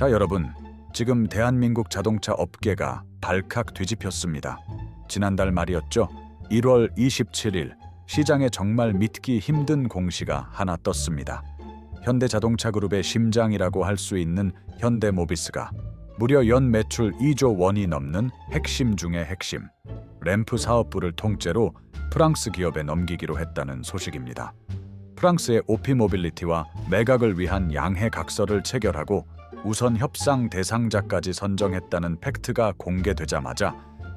자, 여러분. 지금 대한민국 자동차 업계가 발칵 뒤집혔습니다. 지난달 말이었죠. 1월 27일 시장에 정말 믿기 힘든 공시가 하나 떴습니다. 현대자동차 그룹의 심장이라고 할 수 있는 현대모비스가 무려 연 매출 2조 원이 넘는 핵심 중의 핵심 램프 사업부를 통째로 프랑스 기업에 넘기기로 했다는 소식입니다. 프랑스의 오피 모빌리티와 매각을 위한 양해 각서를 체결하고 우선 협상 대상자까지 선정했다는 팩트가 공개되자마자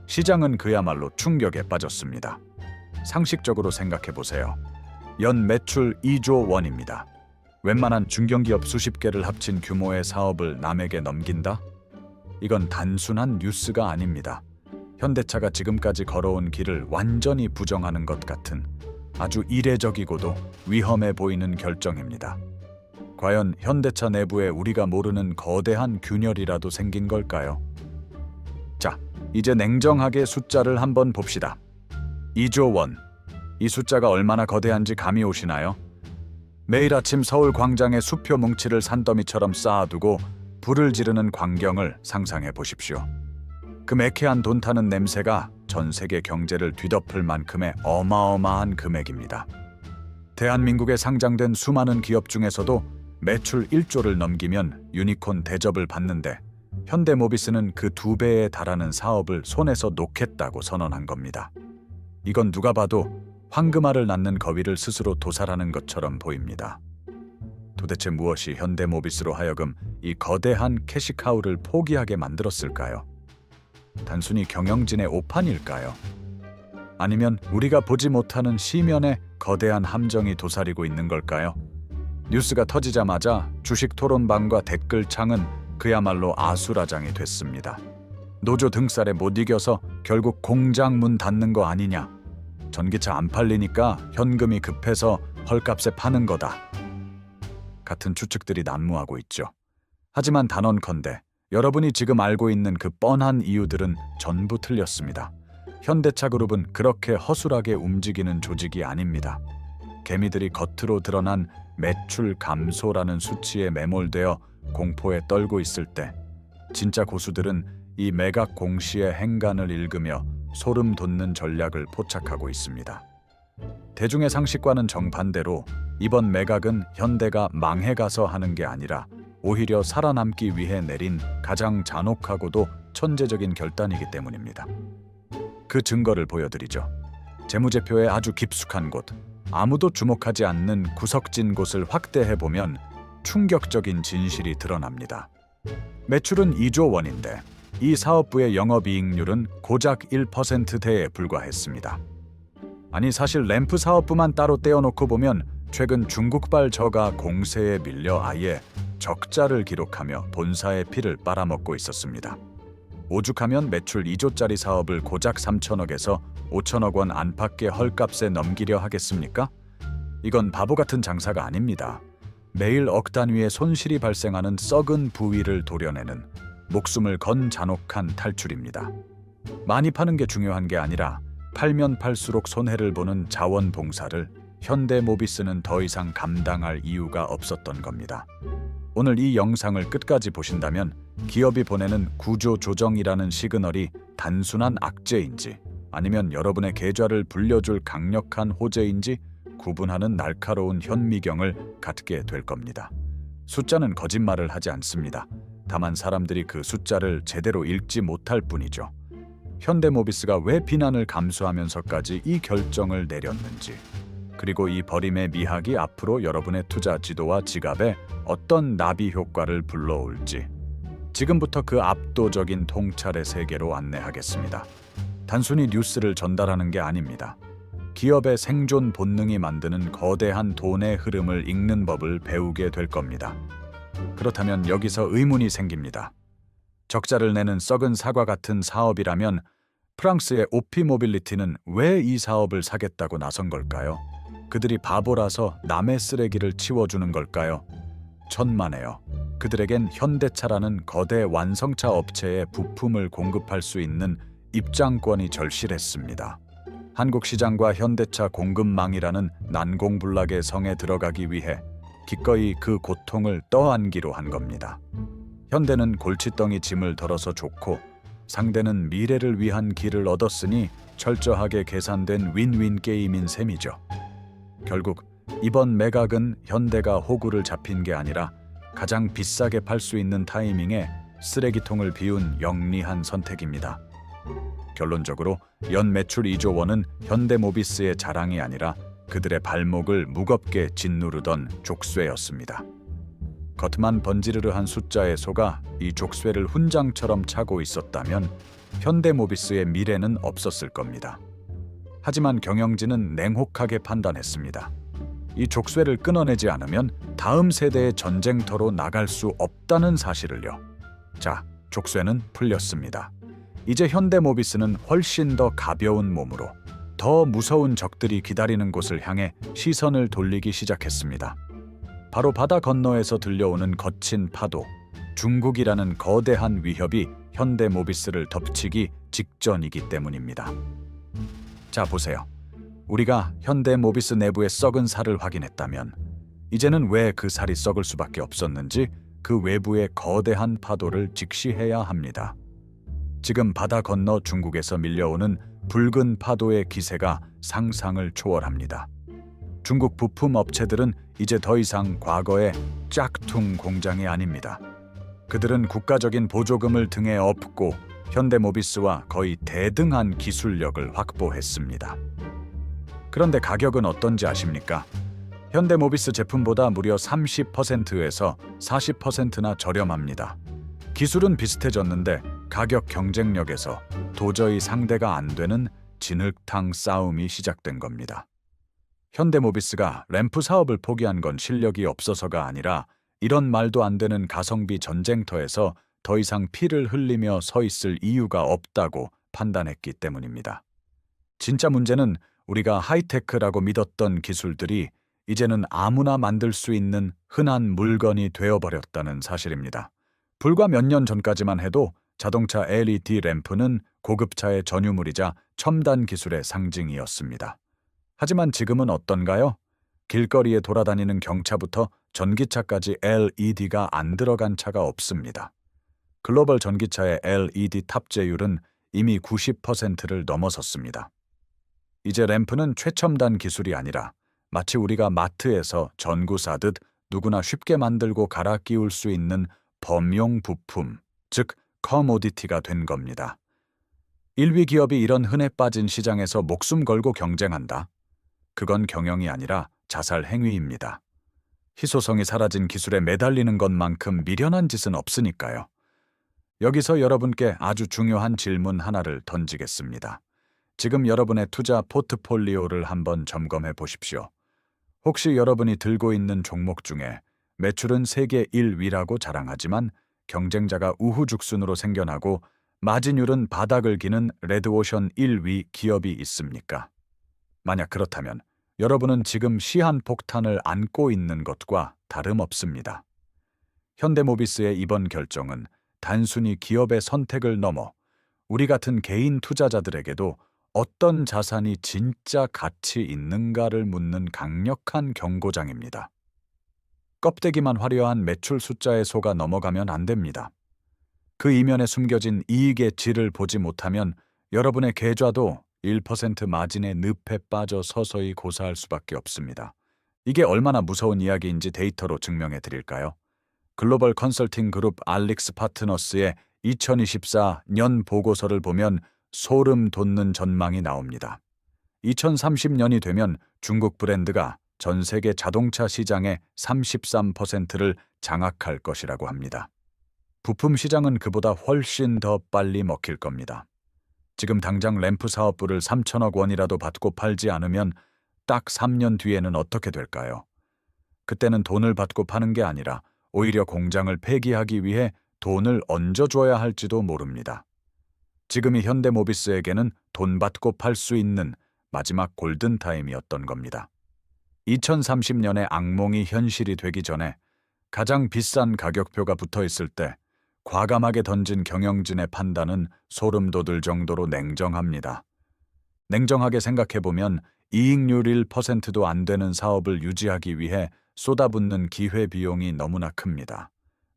시장은 그야말로 충격에 빠졌습니다. 상식적으로 생각해 보세요. 연 매출 2조 원입니다. 웬만한 중견기업 수십 개를 합친 규모의 사업을 남에게 넘긴다? 이건 단순한 뉴스가 아닙니다. 현대차가 지금까지 걸어온 길을 완전히 부정하는 것 같은 아주 이례적이고도 위험해 보이는 결정입니다. 과연 현대차 내부에 우리가 모르는 거대한 균열이라도 생긴 걸까요? 자, 이제 냉정하게 숫자를 한번 봅시다. 2조 원. 이 숫자가 얼마나 거대한지 감이 오시나요? 매일 아침 서울 광장에 수표 뭉치를 산더미처럼 쌓아두고 불을 지르는 광경을 상상해 보십시오. 그 매캐한 돈 타는 냄새가 전 세계 경제를 뒤덮을 만큼의 어마어마한 금액입니다. 대한민국에 상장된 수많은 기업 중에서도 매출 1조를 넘기면 유니콘 대접을 받는데 현대모비스는 그 두 배에 달하는 사업을 손에서 놓겠다고 선언한 겁니다. 이건 누가 봐도 황금알을 낳는 거위를 스스로 도살하는 것처럼 보입니다. 도대체 무엇이 현대모비스로 하여금 이 거대한 캐시카우를 포기하게 만들었을까요? 단순히 경영진의 오판일까요? 아니면 우리가 보지 못하는 시면에 거대한 함정이 도사리고 있는 걸까요? 뉴스가 터지자마자 주식 토론방과 댓글창은 그야말로 아수라장이 됐습니다. 노조 등살에 못 이겨서 결국 공장 문 닫는 거 아니냐? 전기차 안 팔리니까 현금이 급해서 헐값에 파는 거다. 같은 추측들이 난무하고 있죠. 하지만 단언컨대 여러분이 지금 알고 있는 그 뻔한 이유들은 전부 틀렸습니다. 현대차 그룹은 그렇게 허술하게 움직이는 조직이 아닙니다. 개미들이 겉으로 드러난 매출 감소라는 수치에 매몰되어 공포에 떨고 있을 때 진짜 고수들은 이 매각 공시의 행간을 읽으며 소름 돋는 전략을 포착하고 있습니다. 대중의 상식과는 정반대로 이번 매각은 현대가 망해가서 하는 게 아니라 오히려 살아남기 위해 내린 가장 잔혹하고도 천재적인 결단이기 때문입니다. 그 증거를 보여드리죠. 재무제표에 아주 깊숙한 곳, 아무도 주목하지 않는 구석진 곳을 확대해 보면 충격적인 진실이 드러납니다. 매출은 2조 원인데 이 사업부의 영업이익률은 고작 1%대에 불과했습니다. 아니 사실 램프 사업부만 따로 떼어놓고 보면 최근 중국발 저가 공세에 밀려 아예 적자를 기록하며 본사의 피를 빨아먹고 있었습니다. 오죽하면 매출 2조짜리 사업을 고작 3천억에서 5천억 원 안팎의 헐값에 넘기려 하겠습니까? 이건 바보 같은 장사가 아닙니다. 매일 억 단위의 손실이 발생하는 썩은 부위를 도려내는 목숨을 건 잔혹한 탈출입니다. 많이 파는 게 중요한 게 아니라 팔면 팔수록 손해를 보는 자원봉사를 현대모비스는 더 이상 감당할 이유가 없었던 겁니다. 오늘 이 영상을 끝까지 보신다면 기업이 보내는 구조 조정이라는 시그널이 단순한 악재인지 아니면 여러분의 계좌를 불려줄 강력한 호재인지 구분하는 날카로운 현미경을 갖게 될 겁니다. 숫자는 거짓말을 하지 않습니다. 다만 사람들이 그 숫자를 제대로 읽지 못할 뿐이죠. 현대모비스가 왜 비난을 감수하면서까지 이 결정을 내렸는지 그리고 이 버림의 미학이 앞으로 여러분의 투자 지도와 지갑에 어떤 나비 효과를 불러올지 지금부터 그 압도적인 통찰의 세계로 안내하겠습니다. 단순히 뉴스를 전달하는 게 아닙니다. 기업의 생존 본능이 만드는 거대한 돈의 흐름을 읽는 법을 배우게 될 겁니다. 그렇다면 여기서 의문이 생깁니다. 적자를 내는 썩은 사과 같은 사업이라면 프랑스의 오피 모빌리티는 왜 이 사업을 사겠다고 나선 걸까요? 그들이 바보라서 남의 쓰레기를 치워주는 걸까요? 천만에요. 그들에겐 현대차라는 거대 완성차 업체에 부품을 공급할 수 있는 입장권이 절실했습니다. 한국 시장과 현대차 공급망이라는 난공불락의 성에 들어가기 위해 기꺼이 그 고통을 떠안기로 한 겁니다. 현대는 골칫덩이 짐을 덜어서 좋고 상대는 미래를 위한 길을 얻었으니 철저하게 계산된 윈윈 게임인 셈이죠. 결국 이번 매각은 현대가 호구를 잡힌 게 아니라 가장 비싸게 팔 수 있는 타이밍에 쓰레기통을 비운 영리한 선택입니다. 결론적으로 연 매출 2조 원은 현대모비스의 자랑이 아니라 그들의 발목을 무겁게 짓누르던 족쇄였습니다. 겉만 번지르르한 숫자에 속아 이 족쇄를 훈장처럼 차고 있었다면 현대모비스의 미래는 없었을 겁니다. 하지만 경영진은 냉혹하게 판단했습니다. 이 족쇄를 끊어내지 않으면 다음 세대의 전쟁터로 나갈 수 없다는 사실을요. 자, 족쇄는 풀렸습니다. 이제 현대모비스는 훨씬 더 가벼운 몸으로 더 무서운 적들이 기다리는 곳을 향해 시선을 돌리기 시작했습니다. 바로 바다 건너에서 들려오는 거친 파도, 중국이라는 거대한 위협이 현대모비스를 덮치기 직전이기 때문입니다. 자, 보세요. 우리가 현대 모비스 내부의 썩은 살을 확인했다면 이제는 왜 그 살이 썩을 수밖에 없었는지 그 외부의 거대한 파도를 직시해야 합니다. 지금 바다 건너 중국에서 밀려오는 붉은 파도의 기세가 상상을 초월합니다. 중국 부품 업체들은 이제 더 이상 과거의 짝퉁 공장이 아닙니다. 그들은 국가적인 보조금을 등에 업고 현대모비스와 거의 대등한 기술력을 확보했습니다. 그런데 가격은 어떤지 아십니까? 현대모비스 제품보다 무려 30%에서 40%나 저렴합니다. 기술은 비슷해졌는데 가격 경쟁력에서 도저히 상대가 안 되는 진흙탕 싸움이 시작된 겁니다. 현대모비스가 램프 사업을 포기한 건 실력이 없어서가 아니라 이런 말도 안 되는 가성비 전쟁터에서 더 이상 피를 흘리며 서 있을 이유가 없다고 판단했기 때문입니다. 진짜 문제는 우리가 하이테크라고 믿었던 기술들이 이제는 아무나 만들 수 있는 흔한 물건이 되어버렸다는 사실입니다. 불과 몇 년 전까지만 해도 자동차 LED 램프는 고급차의 전유물이자 첨단 기술의 상징이었습니다. 하지만 지금은 어떤가요? 길거리에 돌아다니는 경차부터 전기차까지 LED가 안 들어간 차가 없습니다. 글로벌 전기차의 LED 탑재율은 이미 90%를 넘어섰습니다. 이제 램프는 최첨단 기술이 아니라 마치 우리가 마트에서 전구 사듯 누구나 쉽게 만들고 갈아 끼울 수 있는 범용 부품, 즉 커모디티가 된 겁니다. 1위 기업이 이런 흔해 빠진 시장에서 목숨 걸고 경쟁한다. 그건 경영이 아니라 자살 행위입니다. 희소성이 사라진 기술에 매달리는 것만큼 미련한 짓은 없으니까요. 여기서 여러분께 아주 중요한 질문 하나를 던지겠습니다. 지금 여러분의 투자 포트폴리오를 한번 점검해 보십시오. 혹시 여러분이 들고 있는 종목 중에 매출은 세계 1위라고 자랑하지만 경쟁자가 우후죽순으로 생겨나고 마진율은 바닥을 기는 레드오션 1위 기업이 있습니까? 만약 그렇다면 여러분은 지금 시한폭탄을 안고 있는 것과 다름없습니다. 현대모비스의 이번 결정은 단순히 기업의 선택을 넘어 우리 같은 개인 투자자들에게도 어떤 자산이 진짜 가치 있는가를 묻는 강력한 경고장입니다. 껍데기만 화려한 매출 숫자에 속아 넘어가면 안 됩니다. 그 이면에 숨겨진 이익의 질을 보지 못하면 여러분의 계좌도 1% 마진의 늪에 빠져 서서히 고사할 수밖에 없습니다. 이게 얼마나 무서운 이야기인지 데이터로 증명해 드릴까요? 글로벌 컨설팅 그룹 알릭스 파트너스의 2024년 보고서를 보면 소름 돋는 전망이 나옵니다. 2030년이 되면 중국 브랜드가 전 세계 자동차 시장의 33%를 장악할 것이라고 합니다. 부품 시장은 그보다 훨씬 더 빨리 먹힐 겁니다. 지금 당장 램프 사업부를 3천억 원이라도 받고 팔지 않으면 딱 3년 뒤에는 어떻게 될까요? 그때는 돈을 받고 파는 게 아니라 오히려 공장을 폐기하기 위해 돈을 얹어줘야 할지도 모릅니다. 지금이 현대모비스에게는 돈 받고 팔 수 있는 마지막 골든타임이었던 겁니다. 2030년의 악몽이 현실이 되기 전에 가장 비싼 가격표가 붙어 있을 때 과감하게 던진 경영진의 판단은 소름 돋을 정도로 냉정합니다. 냉정하게 생각해보면 이익률 1%도 안 되는 사업을 유지하기 위해 쏟아붓는 기회비용이 너무나 큽니다.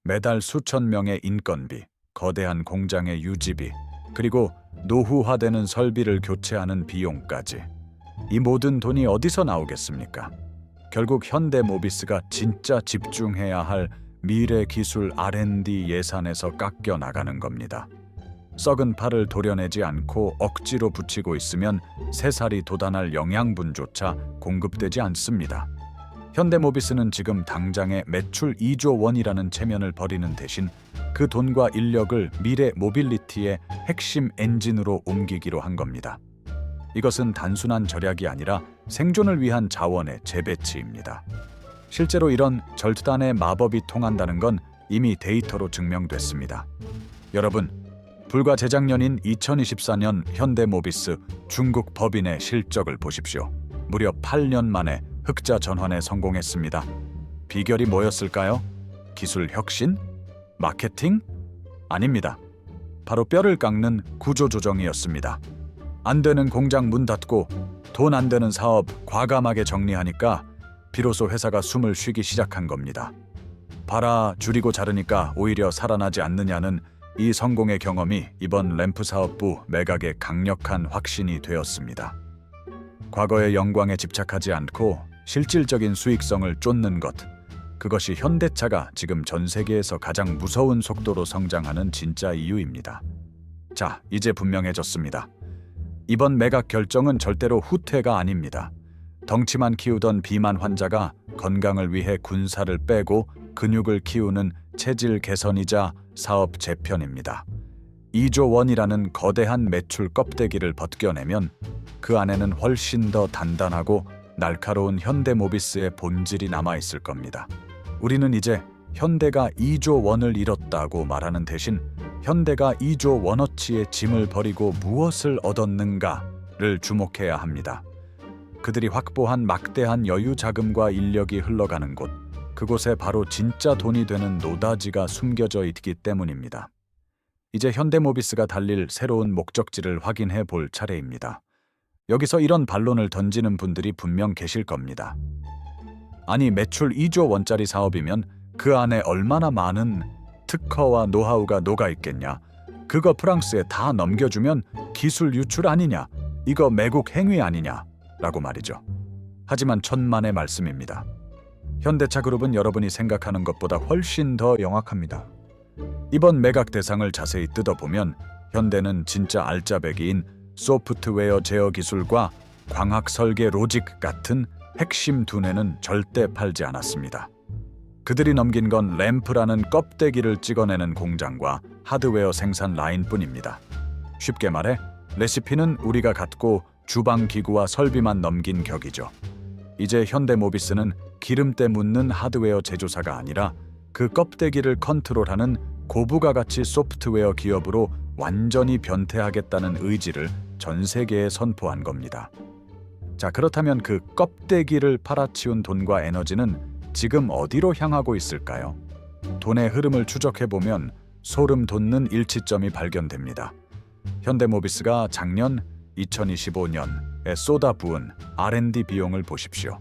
매달 수천 명의 인건비, 거대한 공장의 유지비, 그리고 노후화되는 설비를 교체하는 비용까지. 이 모든 돈이 어디서 나오겠습니까? 결국 현대 모비스가 진짜 집중해야 할 미래 기술 R&D 예산에서 깎여 나가는 겁니다. 썩은 팔을 도려내지 않고 억지로 붙이고 있으면 새살이 돋아날 영양분조차 공급되지 않습니다. 현대모비스는 지금 당장의 매출 2조 원이라는 체면을 벌이는 대신 그 돈과 인력을 미래 모빌리티의 핵심 엔진으로 옮기기로 한 겁니다. 이것은 단순한 절약이 아니라 생존을 위한 자원의 재배치입니다. 실제로 이런 절투단의 마법이 통한다는 건 이미 데이터로 증명됐습니다. 여러분, 불과 재작년인 2024년 현대모비스 중국 법인의 실적을 보십시오. 무려 8년 만에 흑자 전환에 성공했습니다. 비결이 뭐였을까요? 기술 혁신? 마케팅? 아닙니다. 바로 뼈를 깎는 구조 조정이었습니다. 안 되는 공장 문 닫고 돈 안 되는 사업 과감하게 정리하니까 비로소 회사가 숨을 쉬기 시작한 겁니다. 봐라 줄이고 자르니까 오히려 살아나지 않느냐는 이 성공의 경험이 이번 램프 사업부 매각의 강력한 확신이 되었습니다. 과거의 영광에 집착하지 않고 실질적인 수익성을 쫓는 것. 그것이 현대차가 지금 전 세계에서 가장 무서운 속도로 성장하는 진짜 이유입니다. 자, 이제 분명해졌습니다. 이번 매각 결정은 절대로 후퇴가 아닙니다. 덩치만 키우던 비만 환자가 건강을 위해 군살을 빼고 근육을 키우는 체질 개선이자 사업 재편입니다. 2조 원이라는 거대한 매출 껍데기를 벗겨내면 그 안에는 훨씬 더 단단하고 날카로운 현대 모비스의 본질이 남아 있을 겁니다. 우리는 이제 현대가 2조 원을 잃었다고 말하는 대신 현대가 2조 원어치의 짐을 버리고 무엇을 얻었는가를 주목해야 합니다. 그들이 확보한 막대한 여유 자금과 인력이 흘러가는 곳, 그곳에 바로 진짜 돈이 되는 노다지가 숨겨져 있기 때문입니다. 이제 현대모비스가 달릴 새로운 목적지를 확인해 볼 차례입니다. 여기서 이런 반론을 던지는 분들이 분명 계실 겁니다. 아니, 매출 2조 원짜리 사업이면 그 안에 얼마나 많은 특허와 노하우가 녹아 있겠냐. 그거 프랑스에 다 넘겨주면 기술 유출 아니냐. 이거 매국 행위 아니냐. 라고 말이죠. 하지만 천만의 말씀입니다. 현대차 그룹은 여러분이 생각하는 것보다 훨씬 더 영악합니다. 이번 매각 대상을 자세히 뜯어보면 현대는 진짜 알짜배기인 소프트웨어 제어 기술과 광학 설계 로직 같은 핵심 두뇌는 절대 팔지 않았습니다. 그들이 넘긴 건 램프라는 껍데기를 찍어내는 공장과 하드웨어 생산 라인뿐입니다. 쉽게 말해 레시피는 우리가 갖고 주방 기구와 설비만 넘긴 격이죠. 이제 현대모비스는 기름때 묻는 하드웨어 제조사가 아니라 그 껍데기를 컨트롤하는 고부가 가치 소프트웨어 기업으로 완전히 변태하겠다는 의지를 전 세계에 선포한 겁니다. 자, 그렇다면 그 껍데기를 팔아치운 돈과 에너지는 지금 어디로 향하고 있을까요? 돈의 흐름을 추적해 보면 소름 돋는 일치점이 발견됩니다. 현대모비스가 작년 2025년에 쏟아부은 R&D 비용을 보십시오.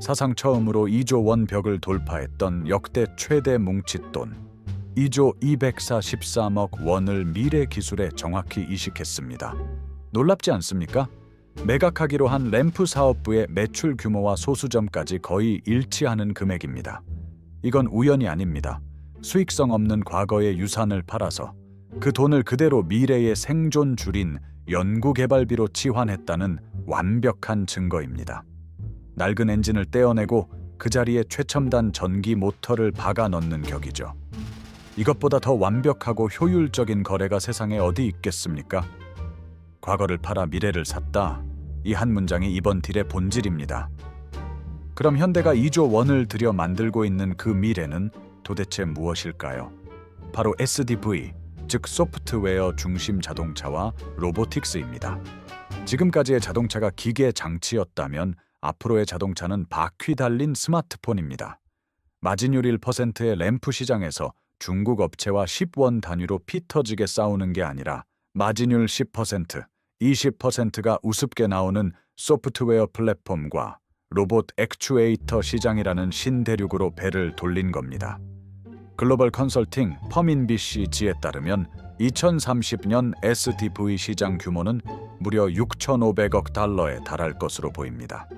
사상 처음으로 2조 원 벽을 돌파했던 역대 최대 뭉칫돈 2조 243억 원을 미래 기술에 정확히 이식했습니다. 놀랍지 않습니까? 매각하기로 한 램프 사업부의 매출 규모와 소수점까지 거의 일치하는 금액입니다. 이건 우연이 아닙니다. 수익성 없는 과거의 유산을 팔아서 그 돈을 그대로 미래의 생존 줄인 연구개발비로 치환했다는 완벽한 증거입니다. 낡은 엔진을 떼어내고 그 자리에 최첨단 전기 모터를 박아 넣는 격이죠. 이것보다 더 완벽하고 효율적인 거래가 세상에 어디 있겠습니까? 과거를 팔아 미래를 샀다. 이 한 문장이 이번 딜의 본질입니다. 그럼 현대가 2조 원을 들여 만들고 있는 그 미래는 도대체 무엇일까요? 바로 SDV, 즉 소프트웨어 중심 자동차와 로보틱스입니다. 지금까지의 자동차가 기계 장치였다면 앞으로의 자동차는 바퀴 달린 스마트폰입니다. 마진율 1%의 램프 시장에서 중국 업체와 10원 단위로 피 터지게 싸우는 게 아니라 마진율 10%, 20%가 우습게 나오는 소프트웨어 플랫폼과 로봇 액추에이터 시장이라는 신대륙으로 배를 돌린 겁니다. 글로벌 컨설팅 퍼민비씨 지에 따르면 2030년 SDV 시장 규모는 무려 6,500억 달러에 달할 것으로 보입니다.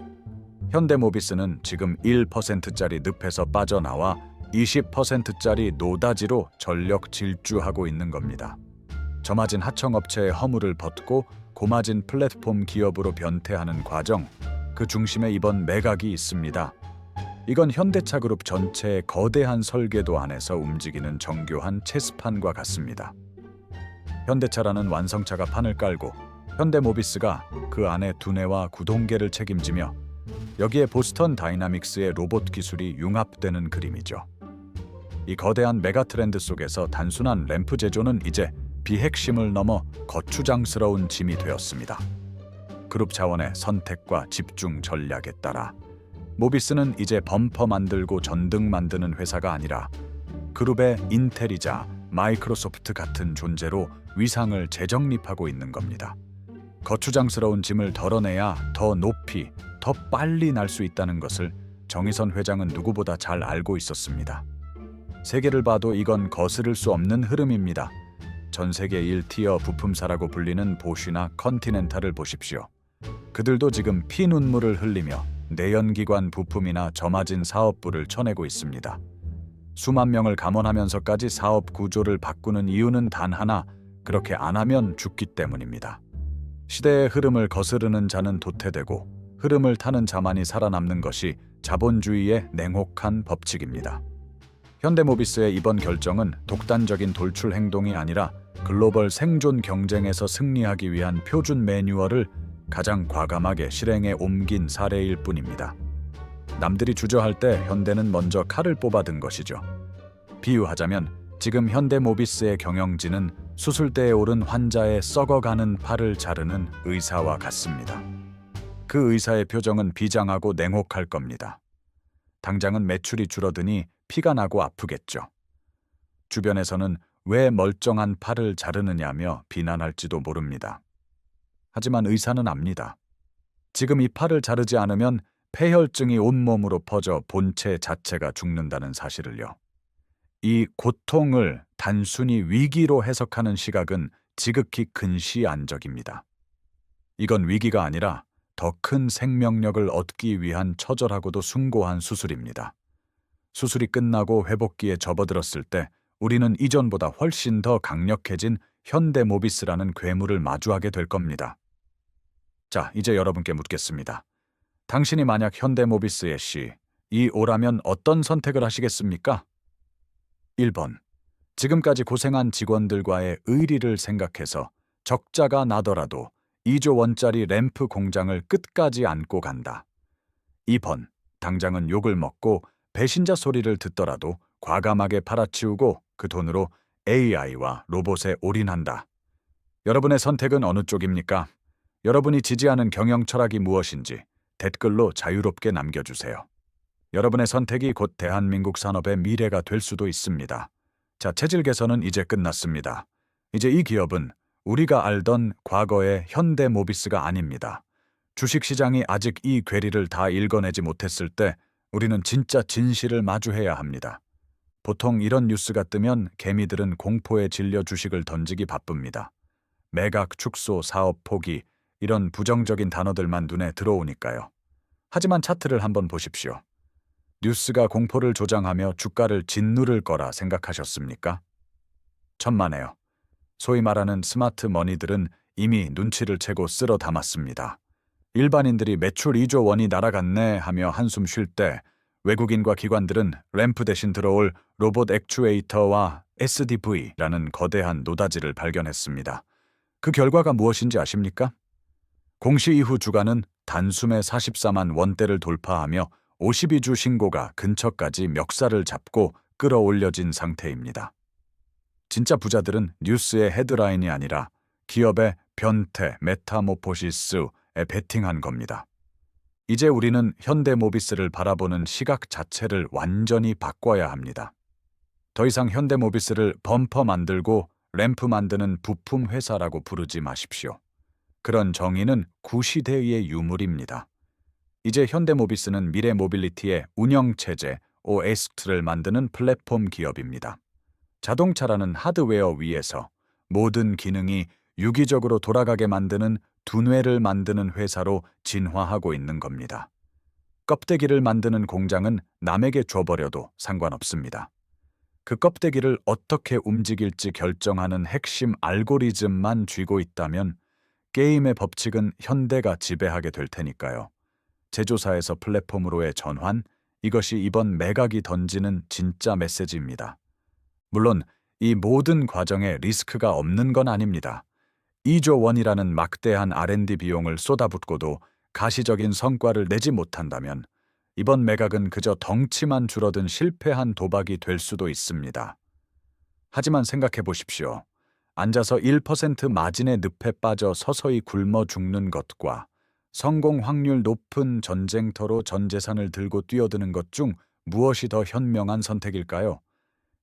현대모비스는 지금 1%짜리 늪에서 빠져나와 20%짜리 노다지로 전력 질주하고 있는 겁니다. 저마진 하청업체의 허물을 벗고 고마진 플랫폼 기업으로 변태하는 과정, 그 중심에 이번 매각이 있습니다. 이건 현대차 그룹 전체의 거대한 설계도 안에서 움직이는 정교한 체스판과 같습니다. 현대차라는 완성차가 판을 깔고 현대모비스가 그 안에 두뇌와 구동계를 책임지며 여기에 보스턴 다이나믹스의 로봇 기술이 융합되는 그림이죠. 이 거대한 메가 트렌드 속에서 단순한 램프 제조는 이제 비핵심을 넘어 거추장스러운 짐이 되었습니다. 그룹 차원의 선택과 집중 전략에 따라 모비스는 이제 범퍼 만들고 전등 만드는 회사가 아니라 그룹의 인텔이자 마이크로소프트 같은 존재로 위상을 재정립하고 있는 겁니다. 거추장스러운 짐을 덜어내야 더 높이, 더 빨리 날 수 있다는 것을 정의선 회장은 누구보다 잘 알고 있었습니다. 세계를 봐도 이건 거스를 수 없는 흐름입니다. 전 세계 1티어 부품사라고 불리는 보쉬나 컨티넨탈을 보십시오. 그들도 지금 피눈물을 흘리며 내연기관 부품이나 저마진 사업부를 쳐내고 있습니다. 수만 명을 감원하면서까지 사업 구조를 바꾸는 이유는 단 하나, 그렇게 안 하면 죽기 때문입니다. 시대의 흐름을 거스르는 자는 도태되고 흐름을 타는 자만이 살아남는 것이 자본주의의 냉혹한 법칙입니다. 현대모비스의 이번 결정은 독단적인 돌출 행동이 아니라 글로벌 생존 경쟁에서 승리하기 위한 표준 매뉴얼을 가장 과감하게 실행에 옮긴 사례일 뿐입니다. 남들이 주저할 때 현대는 먼저 칼을 뽑아든 것이죠. 비유하자면 지금 현대모비스의 경영진은 수술대에 오른 환자의 썩어가는 팔을 자르는 의사와 같습니다. 그 의사의 표정은 비장하고 냉혹할 겁니다. 당장은 매출이 줄어드니 피가 나고 아프겠죠. 주변에서는 왜 멀쩡한 팔을 자르느냐며 비난할지도 모릅니다. 하지만 의사는 압니다. 지금 이 팔을 자르지 않으면 폐혈증이 온몸으로 퍼져 본체 자체가 죽는다는 사실을요. 이 고통을 단순히 위기로 해석하는 시각은 지극히 근시안적입니다. 이건 위기가 아니라 더 큰 생명력을 얻기 위한 처절하고도 숭고한 수술입니다. 수술이 끝나고 회복기에 접어들었을 때 우리는 이전보다 훨씬 더 강력해진 현대 모비스라는 괴물을 마주하게 될 겁니다. 자, 이제 여러분께 묻겠습니다. 당신이 만약 현대 모비스의 시, 이 오라면 어떤 선택을 하시겠습니까? 1번. 지금까지 고생한 직원들과의 의리를 생각해서 적자가 나더라도 2조 원짜리 램프 공장을 끝까지 안고 간다. 2번. 당장은 욕을 먹고 배신자 소리를 듣더라도 과감하게 팔아치우고 그 돈으로 AI와 로봇에 올인한다. 여러분의 선택은 어느 쪽입니까? 여러분이 지지하는 경영 철학이 무엇인지 댓글로 자유롭게 남겨주세요. 여러분의 선택이 곧 대한민국 산업의 미래가 될 수도 있습니다. 자, 체질 개선은 이제 끝났습니다. 이제 이 기업은 우리가 알던 과거의 현대 모비스가 아닙니다. 주식시장이 아직 이 괴리를 다 읽어내지 못했을 때 우리는 진짜 진실을 마주해야 합니다. 보통 이런 뉴스가 뜨면 개미들은 공포에 질려 주식을 던지기 바쁩니다. 매각, 축소, 사업 포기, 이런 부정적인 단어들만 눈에 들어오니까요. 하지만 차트를 한번 보십시오. 뉴스가 공포를 조장하며 주가를 짓누를 거라 생각하셨습니까? 천만에요. 소위 말하는 스마트 머니들은 이미 눈치를 채고 쓸어 담았습니다. 일반인들이 매출 2조 원이 날아갔네 하며 한숨 쉴 때 외국인과 기관들은 램프 대신 들어올 로봇 액추에이터와 SDV라는 거대한 노다지를 발견했습니다. 그 결과가 무엇인지 아십니까? 공시 이후 주가는 단숨에 44만 원대를 돌파하며 52주 신고가 근처까지 멱살을 잡고 끌어올려진 상태입니다. 진짜 부자들은 뉴스의 헤드라인이 아니라 기업의 변태, 메타모포시스에 베팅한 겁니다. 이제 우리는 현대모비스를 바라보는 시각 자체를 완전히 바꿔야 합니다. 더 이상 현대모비스를 범퍼 만들고 램프 만드는 부품 회사라고 부르지 마십시오. 그런 정의는 구시대의 유물입니다. 이제 현대모비스는 미래 모빌리티의 운영 체제, OS를 만드는 플랫폼 기업입니다. 자동차라는 하드웨어 위에서 모든 기능이 유기적으로 돌아가게 만드는 두뇌를 만드는 회사로 진화하고 있는 겁니다. 껍데기를 만드는 공장은 남에게 줘버려도 상관없습니다. 그 껍데기를 어떻게 움직일지 결정하는 핵심 알고리즘만 쥐고 있다면 게임의 법칙은 현대가 지배하게 될 테니까요. 제조사에서 플랫폼으로의 전환, 이것이 이번 매각이 던지는 진짜 메시지입니다. 물론 이 모든 과정에 리스크가 없는 건 아닙니다. 2조 원이라는 막대한 R&D 비용을 쏟아붓고도 가시적인 성과를 내지 못한다면 이번 매각은 그저 덩치만 줄어든 실패한 도박이 될 수도 있습니다. 하지만 생각해 보십시오. 앉아서 1% 마진의 늪에 빠져 서서히 굶어 죽는 것과 성공 확률 높은 전쟁터로 전 재산을 들고 뛰어드는 것 중 무엇이 더 현명한 선택일까요?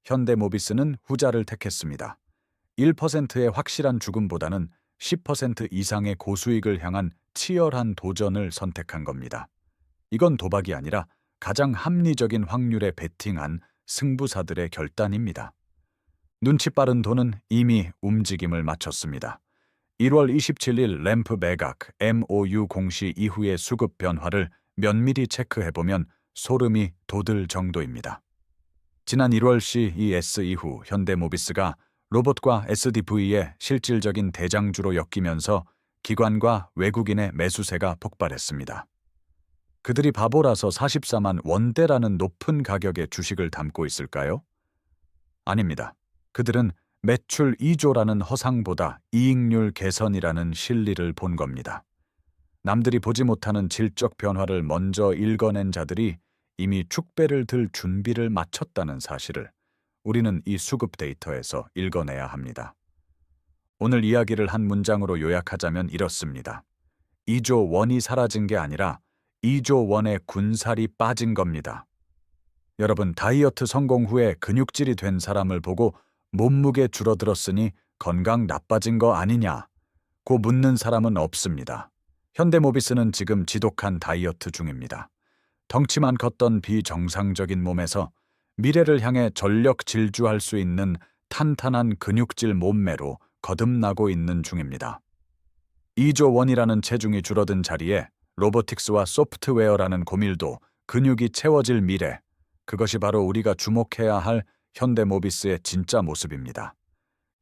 현대모비스는 후자를 택했습니다. 1%의 확실한 죽음보다는 10% 이상의 고수익을 향한 치열한 도전을 선택한 겁니다. 이건 도박이 아니라 가장 합리적인 확률에 베팅한 승부사들의 결단입니다. 눈치 빠른 돈은 이미 움직임을 마쳤습니다. 1월 27일 램프 매각 MOU 공시 이후의 수급 변화를 면밀히 체크해보면 소름이 돋을 정도입니다. 지난 1월 CES 이후 현대모비스가 로봇과 SDV의 실질적인 대장주로 엮이면서 기관과 외국인의 매수세가 폭발했습니다. 그들이 바보라서 44만 원대라는 높은 가격의 주식을 담고 있을까요? 아닙니다. 그들은 매출 2조라는 허상보다 이익률 개선이라는 실리를 본 겁니다. 남들이 보지 못하는 질적 변화를 먼저 읽어낸 자들이 이미 축배를 들 준비를 마쳤다는 사실을 우리는 이 수급 데이터에서 읽어내야 합니다. 오늘 이야기를 한 문장으로 요약하자면 이렇습니다. 2조 원이 사라진 게 아니라 2조 원의 군살이 빠진 겁니다. 여러분, 다이어트 성공 후에 근육질이 된 사람을 보고 몸무게 줄어들었으니 건강 나빠진 거 아니냐? 고 묻는 사람은 없습니다. 현대모비스는 지금 지독한 다이어트 중입니다. 덩치만 컸던 비정상적인 몸에서 미래를 향해 전력 질주할 수 있는 탄탄한 근육질 몸매로 거듭나고 있는 중입니다. 2조 원이라는 체중이 줄어든 자리에 로보틱스와 소프트웨어라는 고밀도 근육이 채워질 미래, 그것이 바로 우리가 주목해야 할 현대모비스의 진짜 모습입니다.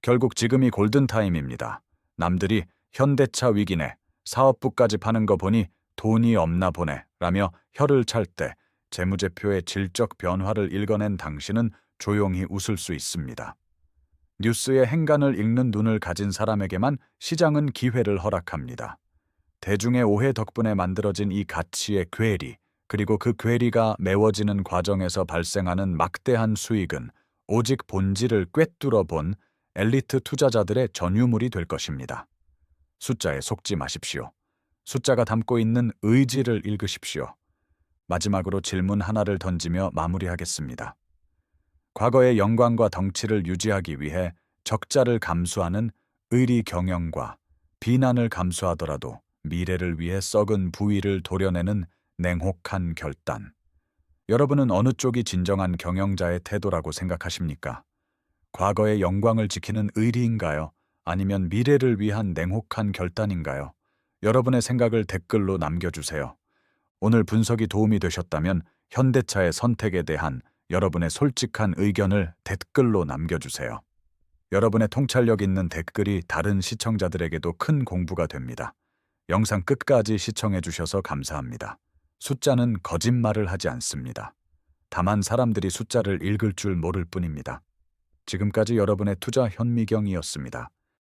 결국 지금이 골든타임입니다. 남들이 현대차 위기네, 사업부까지 파는 거 보니 돈이 없나 보네 라며 혀를 찰 때 재무제표의 질적 변화를 읽어낸 당신은 조용히 웃을 수 있습니다. 뉴스의 행간을 읽는 눈을 가진 사람에게만 시장은 기회를 허락합니다. 대중의 오해 덕분에 만들어진 이 가치의 괴리, 그리고 그 괴리가 메워지는 과정에서 발생하는 막대한 수익은 오직 본질을 꿰뚫어 본 엘리트 투자자들의 전유물이 될 것입니다. 숫자에 속지 마십시오. 숫자가 담고 있는 의지를 읽으십시오. 마지막으로 질문 하나를 던지며 마무리하겠습니다. 과거의 영광과 덩치를 유지하기 위해 적자를 감수하는 의리 경영과 비난을 감수하더라도 미래를 위해 썩은 부위를 도려내는 냉혹한 결단. 여러분은 어느 쪽이 진정한 경영자의 태도라고 생각하십니까? 과거의 영광을 지키는 의리인가요? 아니면 미래를 위한 냉혹한 결단인가요? 여러분의 생각을 댓글로 남겨주세요. 오늘 분석이 도움이 되셨다면 현대차의 선택에 대한 여러분의 솔직한 의견을 댓글로 남겨주세요. 여러분의 통찰력 있는 댓글이 다른 시청자들에게도 큰 공부가 됩니다. 영상 끝까지 시청해 주셔서 감사합니다. 숫자는 거짓말을 하지 않습니다. 다만 사람들이 숫자를 읽을 줄 모를 뿐입니다. 지금까지 여러분의 투자 현미경이었습니다.